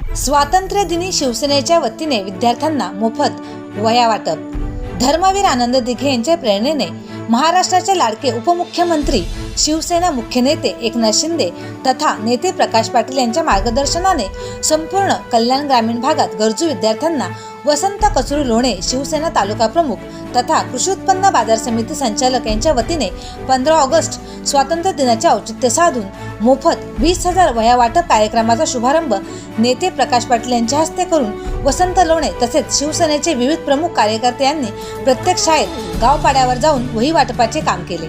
स्वातंत्र्य दिनी शिवसेनेच्या वतीने विद्यार्थ्यांना मोफत वया वाटप धर्मवीर आनंद दिघे यांच्या प्रेरणेने महाराष्ट्राचे लाडके उपमुख्यमंत्री शिवसेना मुख्य नेते एकनाथ शिंदे तथा नेते प्रकाश पाटील यांच्या मार्गदर्शनाने संपूर्ण कल्याण ग्रामीण भागात गरजू विद्यार्थ्यांना वसंत कचरू लोणे शिवसेना तालुका प्रमुख तथा कृषी उत्पन्न बाजार समिती संचालक यांच्या वतीने पंधरा ऑगस्ट स्वातंत्र्य दिनाचे औचित्य साधून मोफत वीस हजार वया वाटप कार्यक्रमाचा शुभारंभ नेते प्रकाश पाटील यांच्या हस्ते करून वसंत लोणे तसेच शिवसेनेचे विविध प्रमुख कार्यकर्ते यांनी प्रत्येक शाळेत गावपाड्यावर जाऊन वही वाटपाचे काम केले.